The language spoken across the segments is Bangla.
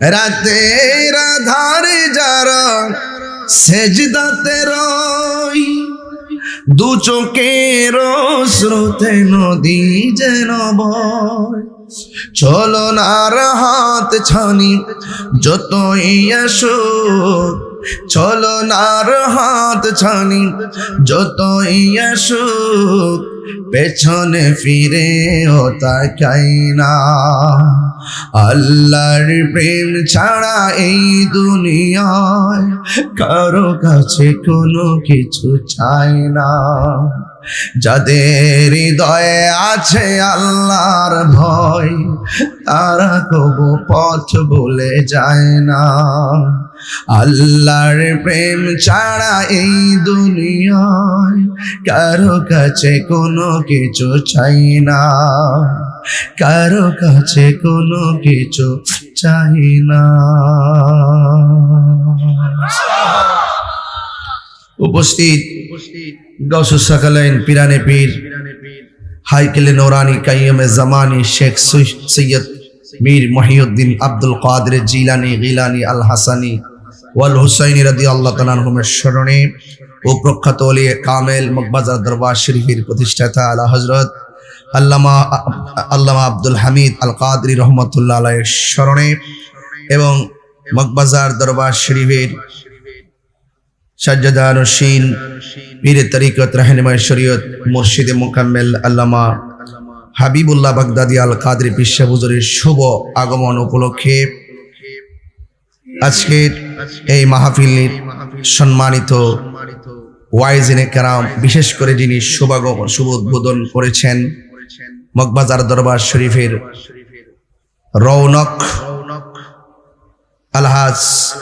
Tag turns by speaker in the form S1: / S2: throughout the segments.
S1: রাতের আধারে যারা সেজদাতে রই দু চোখের স্রোতে নদী যেন বয়। চলনার হাত ছানি, যতই আসুক চলনার হাত ছানি, যতই আসুক পেছনে ফিরে ও তাকাই না। আল্লাহর প্রেম ছাড়া এই দুনিয়ায় কারও কাছে কোনো কিছু চাই না। যাদের হৃদয়ে আছে আল্লাহর ভয়, তারা কবু পথ বলে যায় না। আল্লাহর প্রেম ছাড়া এই দুনিয়ায় কারও কাছে কোনো কিছু চাই না। কারও কাছে কোনো কিছু চাই না। উপস্থিত গৌসুস সাকালাইন পিরানে পীর হাইকেলে নোরানি কাইয়মে জামানি শেখ সৈয়দ মীর মহিউদ্দিন আব্দুল কাদের জিলানি, গিলানি আল হাসানি ওয়াল হুসাইনি রাদি আল্লাহ তালানহুমের স্মরণে ও প্রখ্যাত অলি কামেল মকবাজার দরবার শরীফের প্রতিষ্ঠাতা আলা হজরত আল্লামা আল্লামা আব্দুল হামিদ আল কাদরি রহমতুল্লাহ আলাইয়ের স্মরণে এবং মকবাজার দরবার শরীফের সাজ্জাদা রশিন পীর তরিকত রাহনুমাই শরীয়ত, মুর্শিদে মোকাম্মেল, আল্লামা হাবিবুল্লাহ বাগদাদি আল কাদরি পিসাবুজুরের শুভ আগমন উপলক্ষে আজকের এই মাহফিলের সম্মানিত ওয়াইজিনে কারাম, বিশেষ করে যিনি শুভাগমন শুভ উদ্বোধন করেছেন মকবাজার দরবার শরীফের রৌনক আলহাজ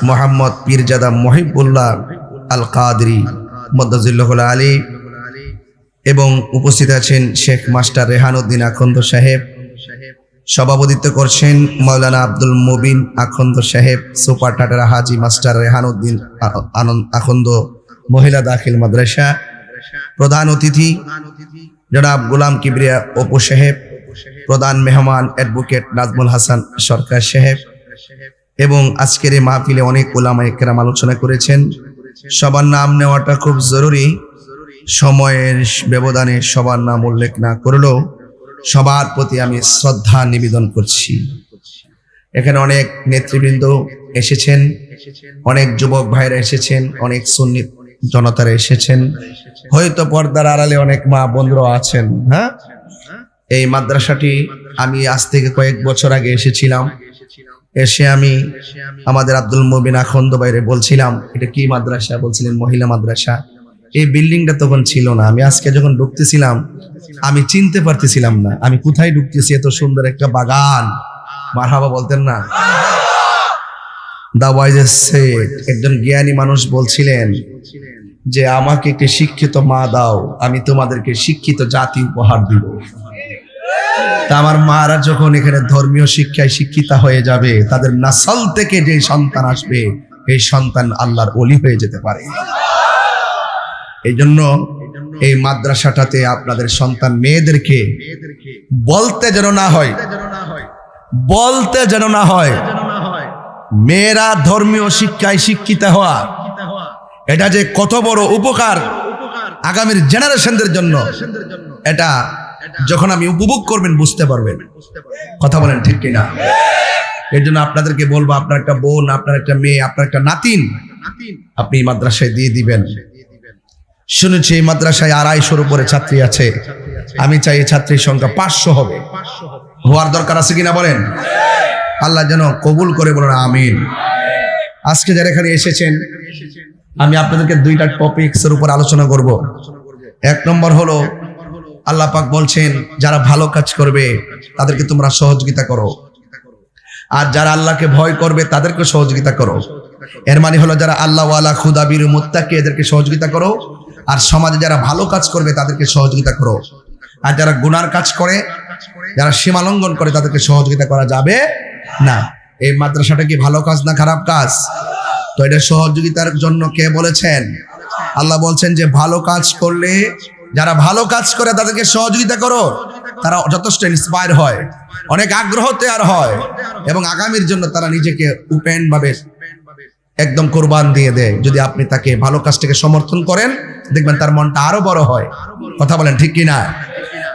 S1: মোহাম্মদ পীরজাদা মহিবুল্লাহ আল কাদরি মদ্দাজুল্লাহ আলী এবং উপস্থিত আছেন শেখ মাস্টার রেহানুদ্দিন আখন্দ সাহেব। সভাপতিত্ব করছেন মৌলানা আব্দুল মুবিন আখন্দ সাহেব, সুপার টাটার হাজি মাস্টার রেহানুদ্দিন আনন্দ আখন্দ, মহিলা দাখিল মাদ্রাসা। প্রধান অতিথি জনাব গুলাম কিবরিয়া অপু সাহেব, প্রধান মেহমান অ্যাডভোকেট নাজমুল হাসান সরকার সাহেব এবং আজকের এই মাহফিলে অনেক ওলামা একরাম আলোচনা করেছেন। সবার নাম নেওয়াটা খুব জরুরি। সময়ের ব্যবধানে সবার নাম উল্লেখ না করলেও সবার প্রতি আমি শ্রদ্ধা নিবেদন করছি। এখানে অনেক নেতৃবৃন্দ এসেছেন, অনেক যুবক ভাইরা এসেছেন, অনেক সুন্নি জনতারা এসেছেন। হয়তো পর্দার আড়ালে অনেক মা বন্ধুরা আছেন হ্যাঁ? এই মাদ্রাসাটি আমি আজ থেকে কয়েক বছর আগে এসেছিলাম। এসে আমি আমাদের আব্দুল মবিন আখন্দ বাইরে বলছিলাম, এটা কি মাদ্রাসা? বলছিলেন, মহিলা মাদ্রাসা। এই বিল্ডিংটা তখন ছিল না। আমি আজকে যখন ঢুকতেছিলাম, আমি চিনতে পারতেছিলাম না। আমি কোথায় ঢুকতেছি? এত সুন্দর একটা বাগান। মারহাবা বলতেন না? দা ওয়াইজ একজন জ্ঞানী মানুষ বলছিলেন যে, আমাকে একটি শিক্ষিত মা দাও, আমি তোমাদেরকে শিক্ষিত জাতি উপহার দিব। তা আমার মারা যখন এখানে ধর্মীয় শিক্ষায় শিক্ষিতা হয়ে যাবে, তাদের নাসাল থেকে যে সন্তান আসবে, এই সন্তান আল্লাহর অলি হয়ে যেতে পারে। এই জন্য এই মাদ্রাসাটাতে আপনাদের সন্তান মেয়েদেরকে বলতে যেন না হয়, বলতে যেন না হয়, মেয়েরা ধর্মীয় শিক্ষায় শিক্ষিত হওয়া, এটা যে কত বড় উপকার আগামীর জেনারেশনদের জন্য, এটা যখন আমি উপভোগ করবেন, বুঝতে পারবেন। কথা বলেন ঠিক কিনা? এর জন্য আপনাদেরকে বলব, আপনার একটা বোন, আপনার একটা মেয়ে, আপনার একটা নাতিন আপনি মাদ্রাসায় দিয়ে দিবেন। শুনেছি এই মাদ্রাসায় আড়াইশোর উপরে ছাত্রী আছে। আমি চাই ছাত্রীর সংখ্যা পাঁচশো হবে। হওয়ার দরকার আছে কিনা বলেন? আল্লাহ যেন কবুল করে বলেন, আমিন। আজকে যারা এখানে এসেছেন, আমি আপনাদেরকে দুইটা টপিকস এর উপর আলোচনা করব। এক নম্বর হলো আল্লাহ পাক বলছেন, যারা ভালো কাজ করবে, তাদেরকে তোমরা সহযোগিতা করো। আর যারা আল্লাহকে ভয় করবে, তাদেরকে সহযোগিতা করো। এর মানে হলো যারা আল্লাহ ওয়ালা খুদাবির, মুত্তাকে, এদেরকে সহযোগিতা করো। আর সমাজে যারা ভালো কাজ করবে, তাদেরকে সহযোগিতা করো। আর যারা গুনার কাজ করে, যারা সীমা লঙ্ঘন করে, তাদেরকে সহযোগিতা করা যাবে না। এই মাদ্রাসাটা কি ভালো কাজ না খারাপ কাজ? তো এটা সহযোগিতার জন্য কে বলেছেন? আল্লাহ বলছেন যে ভালো কাজ করলে যারা ভালো কাজ করে তাদেরকে সহযোগিতা করো, তারা যথেষ্ট ইন্সপায়ার হয়। অনেক আগ্রহ তৈরি হয় এবং আগামীর জন্য তারা নিজেকে ভাবে একদম কোরবান দিয়ে দেয়। যদি আপনি তাকে ভালো কাজটাকে সমর্থন করেন, দেখবেন তার মনটা আরও বড় হয়। কথা বলেন ঠিক কি না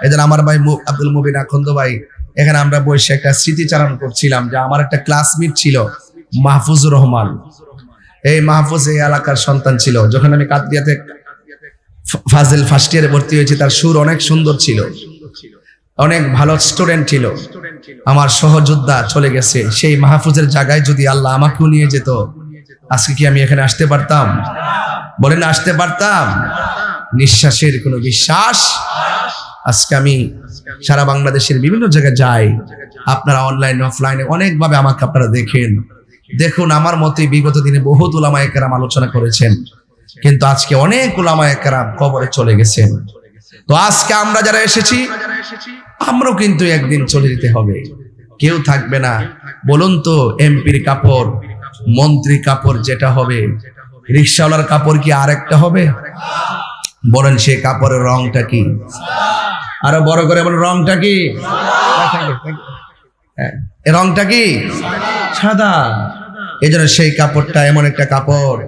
S1: এই আমার ভাই আব্দুল মুবিন আখন্দ ভাই, এখানে আমরা বসে একটা স্মৃতিচারণ করছিলাম যে আমার একটা ক্লাসমেট ছিল, মাহফুজুর রহমান। এই মাহফুজ এই এলাকার সন্তান ছিল। যখন আমি কাদিয়াতে ফা- ফাজিল ফার্স্ট ইয়ারে ভর্তি হয়েছি, তার সুর অনেক সুন্দর ছিল। অনেক ভালো স্টুডেন্ট ছিল। আমার সহযোদ্ধা চলে গেছে। সেই মাহফুজের জায়গায় যদি আল্লাহ আমাকেও নিয়ে যেত, আজকে কি আমি এখানে আসতে পারতাম? বলেন, আসতে পারতাম। নিঃশ্বাসের কোনো বিশ্বাস? আজকে আমি সারা বাংলাদেশের বিভিন্ন জায়গায় যাই। আপনারা অনলাইন অফলাইনে অনেকভাবে আমাকে আপনারা দেখেন। দেখুন, আমার মতে বিগত দিনে উলামা একরাম আলোচনা করেছেন। কিন্তু আজকে অনেক উলামা একরাম কবরে চলে গেছেন। তো আজকে আমরা যারা এসেছি আমরাও কিন্তু একদিন চলে যেতে হবে। কেউ থাকবে না। বলুন তো এমপির কাপড় মন্ত্রী কাপড় যেটা হবে রিক্সাওয়ালার কাপড় কি আরেকটা হবে? বলেন সে কাপড়ের রংটা কি? আরও বড় করে বলেন রংটা কি? হ্যাঁ, রংটা কি? সাদা। এই জন্য সেই কাপড়টা এমন একটা কাপড়।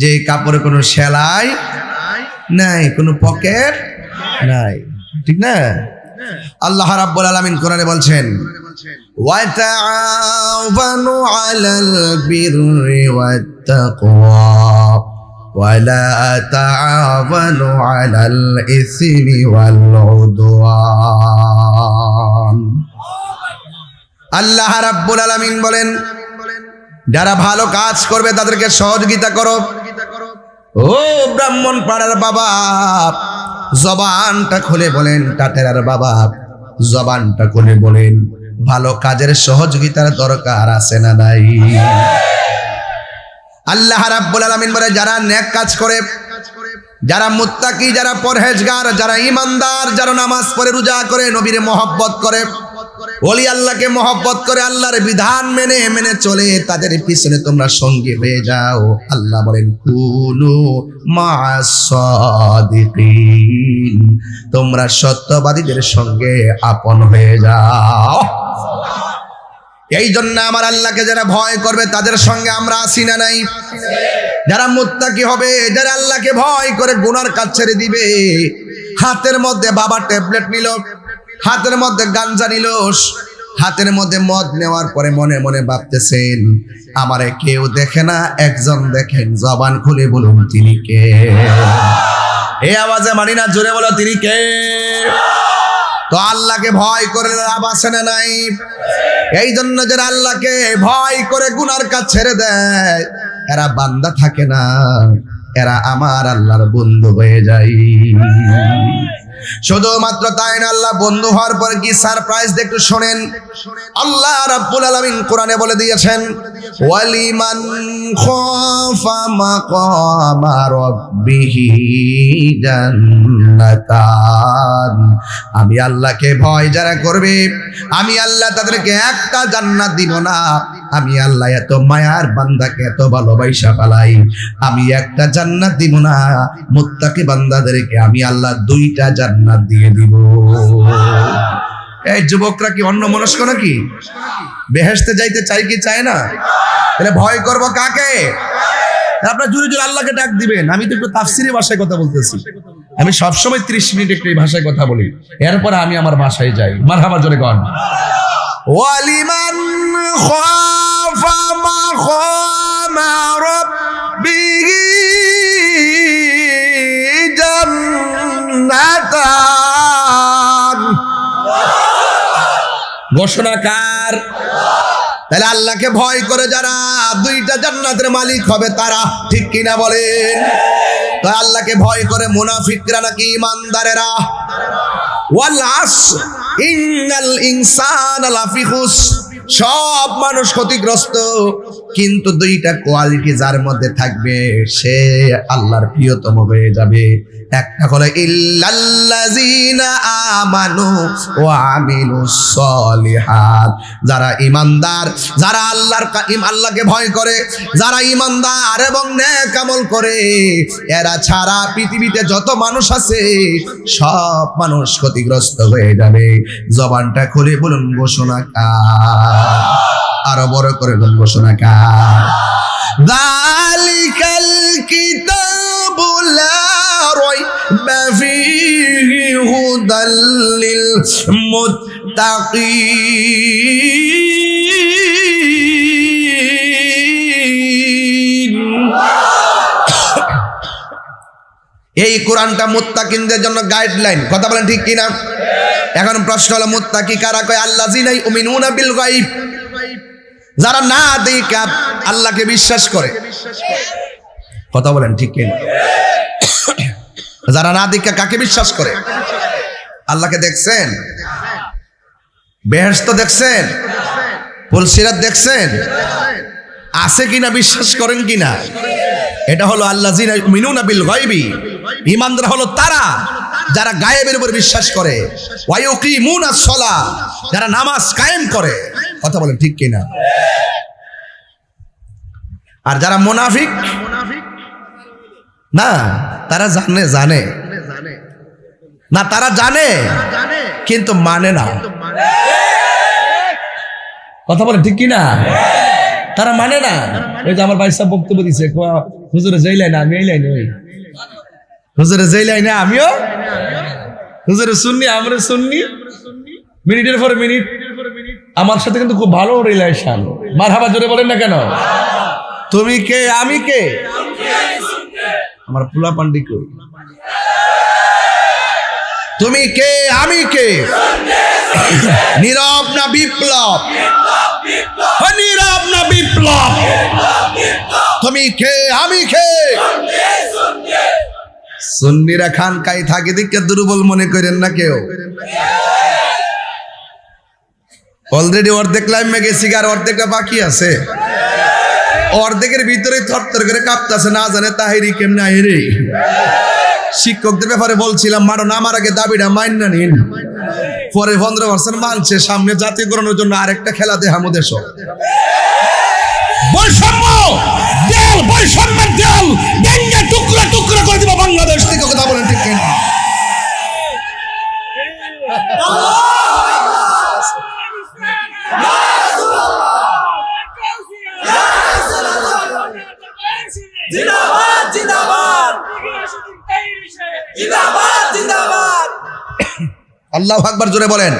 S1: যে কাপড়ে কোনো সেলাই নাই, কোনো পকেট নাই। ঠিক না? আল্লাহ রাব্বুল আলামিন কোরআনে বলছেন ওয়াতাআওয়ানু আলাল বিররি ওয়াত্তাকওয়া, ওয়ালা তাআওয়ানু আলাল ইসমি ওয়াল উদওয়ান আল্লাহ রাব্বুল আলামিন বলেন, যারা ভালো কাজ করবে তাদেরকে সহযোগিতা করো। ও ব্রাহ্মণ পাড়ার বাবা, জবানটা খুলে বলেন, টাটেরার বাবা, জবানটা খুলে বলেন, ভালো কাজের সহযোগিতার দরকার আছে না নাই? আল্লাহ রাব্বুল আলামিন বলে, যারা নেক কাজ করে, যারা মুত্তাকি, যারা পরহেজগার, যারা ইমানদার যারা নামাজ পড়ে রোজা করে, নবীরে মহব্বত করে ওলি আল্লাহকে মহব্বত করে আল্লাহর বিধান মেনে মেনে চলে, তাদের পিছনে তোমরা সঙ্গী হয়ে যাও। আল্লাহ বলেন কুনু মাসাদিকিন তোমরা সত্যবাদীদের সঙ্গে আপন হয়ে যাও। এই জন্য আমার আল্লাহকে যারা ভয় করবে, তাদের সঙ্গে আমরা আসি না নাই? যারা মুত্তাকি হবে, যারা আল্লাহকে ভয় করে গুনার কাজ ছেড়ে দিবে, হাতের মধ্যে বাবা ট্যাবলেট নিল হাতের মধ্যে গাঞ্জা নিল হাতের মধ্যে মদ নেওয়ার পরে মনে মনে ভাবতেছেন, আমারে কেউ দেখে না, একজন দেখেন, জবান খুলে বলুন তিনি কে? এই আওয়াজে মানি না, জোরে বলো তিনি কে? তো আল্লাহকে ভয় করে লাভ নাই? এই জন্য যারা আল্লাহকে ভয় করে গুনার কাজ ছেড়ে দেয়, এরা বান্দা থাকে না, এরা আমার আল্লাহর বন্ধু হয়ে যায়। শুধুমাত্র তাই না, আল্লাহ বন্ধু হওয়ার পর কি সারপ্রাইজ একটু শোনেন? আল্লাহ রাব্বুল আলামিন কোরআনে বলে দিয়েছেন, ওয়ালিমান খাফা মাকামা রাব্বিহি জান্নাতান। আমি আল্লাহকে ভয় যারা করবে, আমি আল্লাহ তাদেরকে একটা জান্নাত দিব না। আমি আল্লাহ এত মায়ার বান্দাকে এত ভালোবাসা পালাই, আমি একটা জান্নাত দিব না। মুত্তাকি বান্দাদেরকে আমি আল্লাহ দুইটা জান্নাত দিয়ে দিব। এই যুবকরা কি অন্য মনস্ক নাকি? বেহেশতে যাইতে চাই কি চায় না? তাহলে ভয় করব কাকে? আপনার জুড়ে জুড়ে আল্লাহকে ডাক দিবেন। আমি তো একটু তাফসিরি ভাষায় কথা বলতেছি। আমি সবসময় ত্রিশ মিনিট একটু এই ভাষায় কথা বলি। এরপরে আমি আমার বাসায় যাই। মার হাবার জোরে কন। ওয়ালিমান খাফা মাকামা জান্নাতান। ঘোষণাকার তাহলে আল্লাহকে ভয় করে যারা দুইটা জান্নাতের মালিক হবে তারা ঠিক কিনা বলেন? তো আল্লাহকে ভয় করে মুনাফিকরা নাকি ইমানদারেরা? ওয়াল আস ইন্নাল ইনসানা লাফি সব মানুষ ক্ষতিগ্রস্ত। কিন্তু দুইটা কোয়ালিটি যার মধ্যে থাকবে, সে আল্লাহর প্রিয়তম হয়ে যাবে। একটা হলো, ইল্লাল্লাযিনা আমানু ওয়া আমিলুস সলিহাত। যারা ইমানদার যারা আল্লাহর আল্লাহকে ভয় করে, যারা ইমানদার এবং নেক আমল করে, এরা ছাড়া পৃথিবীতে যত মানুষ আছে, সব মানুষ ক্ষতিগ্রস্ত হয়ে যাবে। জবানটা খুলে বলুন, ঘোষণা কার? আরও বড় করে বলুন ঘোষণা কার দালিকাল এই কোরআনটা মুত্তাকিনদের জন্য গাইডলাইন কথা বলেন ঠিক কিনা? এখন প্রশ্ন হলো, মুত্তাকি কারা কয়? আল্লাহ জিনাই উমিনুনা বিল গাইব যারা না দেখা আল্লাহকে বিশ্বাস করে। কথা বলেন ঠিক যারা না দেখা কাকে বিশ্বাস করে? আল্লাহকে দেখছেন? বেহেস্ত দেখছেন? পুলসিরাত দেখছেন? আছে কিনা, বিশ্বাস করেন কিনা? এটা হলো আল্লাহ মিনুনা বিল গায়বি। ইমানদার হলো তারা, যারা গায়েবের উপর বিশ্বাস করে। ওয়ায়ুকিমুনা সলা, যারা নামাজ কায়েম করে। কথা বলেন ঠিক কিনা? আর যারা মুনাফিক না তারা জানে জানে। না তারা জানে কিন্তু মানে না। কথা বলে ঠিক কিনা? তারা মানে না। ওই যে আমার ভাই সাহেব বক্তব্য কোয়া, হুজুরে যেই লাইনে আমি এই লাইনে ওই। হুজুরে যেই লাইনে আমিও? হুজুরে শুননি আমরা শুননি মিনিটের পর মিনিট। আমার সাথে কিন্তু খুব ভালো রিলেশন মার হাবা জোরে বলেন না কেন? তুমি কে? আমি কে? আমার পুলা পান্ডি কই? তুমি কে? আমি কে? নীরব না বিপ্লব? নীরব না বিপ্লব? তুমি কে? আমি কে? সুন্নিরা খান কাই থাকে দিকে দুর্বল মনে করেন না কেউ। অলরেডি অর্ধেক লাইমে গেছি আর অর্ধেকটা বাকি আছে। অর্ধেকের ভিতরে থরথর করে কাঁপতেছে, না জানে তাহিরি কেমনে আইরে। শিক্ষকদের ব্যাপারে বলছিলাম মারো নামার আগে দাবিটা মাইন না নিন। পরে পনেরো পার্সেন্ট মানছে, সামনে জাতীয়করণের জন্য আরেকটা খেলা দেল ভেঙ্গে টুকরা বাংলাদেশ। থেকে কথা বলেন ঠিক? আল্লাহ আকবার জোরে বলেন।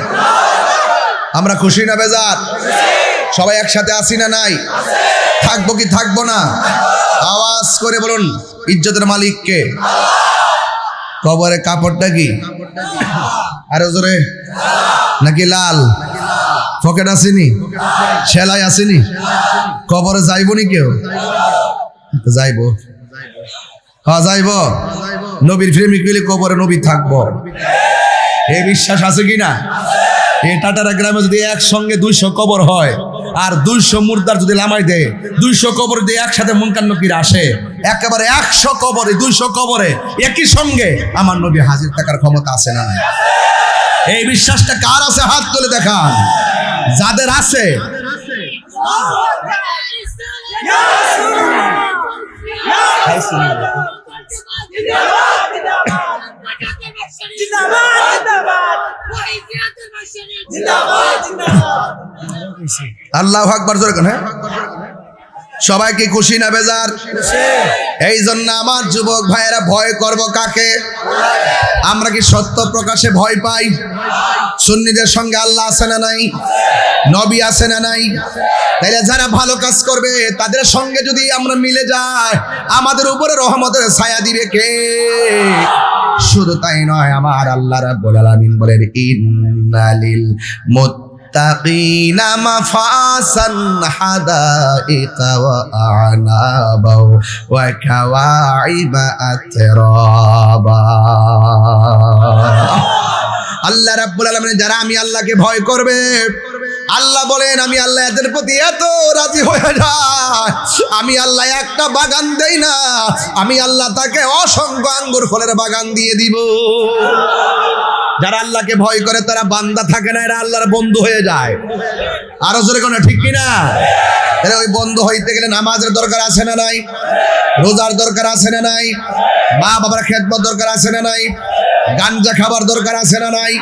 S1: আমরা খুশি না বেজার? সবাই একসাথে আসি না নাই? থাকব কি থাকব না? আওয়াজ করে বলুন, ইজ্জতের মালিককে কবরে কাপড়টা কি? আরে জোরে। নাকি লাল? পকেট আসেনি? সেলাই আসেনি? কবরে যাইব নি কেউ? যাইব। হ্যাঁ যাইব। নবীর প্রেমিক হইলে কবরে নবী থাকব। এই বিশ্বাস আছে কিনা? এই টাটারা গ্রামে যদি একসঙ্গে দুইশো কবর হয় আর দুইশো মুর্দার যদি লামাই দেয় দুইশো কবর দিয়ে একসাথে মুনকান নকির আসে। একেবারে একশো কবরে দুইশো কবরে একই সঙ্গে আমার নবী হাজির থাকার ক্ষমতা আছে না এই বিশ্বাসটা কার আছে? হাত তুলে দেখান। যাদের আছে। আল্লাহ আকবর জোরে কেন সবাইকে খুশি না বেজার? এই জন্য আমার যুবক ভাইয়েরা ভয় করব কাকে? আমরা কি সত্য প্রকাশে ভয় পাই? সুন্নিদের সঙ্গে আল্লাহ আছে না নাই? নবী আছে না নাই? তাইলে যারা ভালো কাজ করবে, তাদের সঙ্গে যদি আমরা মিলে যাই, আমাদের উপরে রহমতের ছায়া দিবে কে? শুধু তাই নয়, আমার আল্লাহ রাব্বুল আলামিন বলেন, ইন্নালিল মুত্তাকিনা হাদাইকা ওয়া আ'নাবা ওয়া কাওয়াইবা আতরাবা আল্লাহ রাব্বুল আলামিন যারা আমি আল্লাহকে ভয় করবে, আল্লাহ বলেন, আমি আল্লাহ এদের প্রতি এত রাজি হয়ে যায়। আমি আল্লাহ একটা বাগান দেই না, আমি আল্লাহ তাকে অসংখ্য আঙ্গুর ফলের বাগান দিয়ে দিব। যারা আল্লাহকে ভয় করে, তারা বান্দা থাকে না, এরা আল্লাহর বন্ধু হয়ে যায়। আরও জোরে কোনো ঠিক কিনা? তাহলে ওই বন্ধ হইতে গেলে নামাজের দরকার আছে না নাই? রোজার দরকার আছে না নাই? মা বাবার খেদমত দরকার আছে না নাই? গাঞ্জা খাবার দরকার আছে না নাই?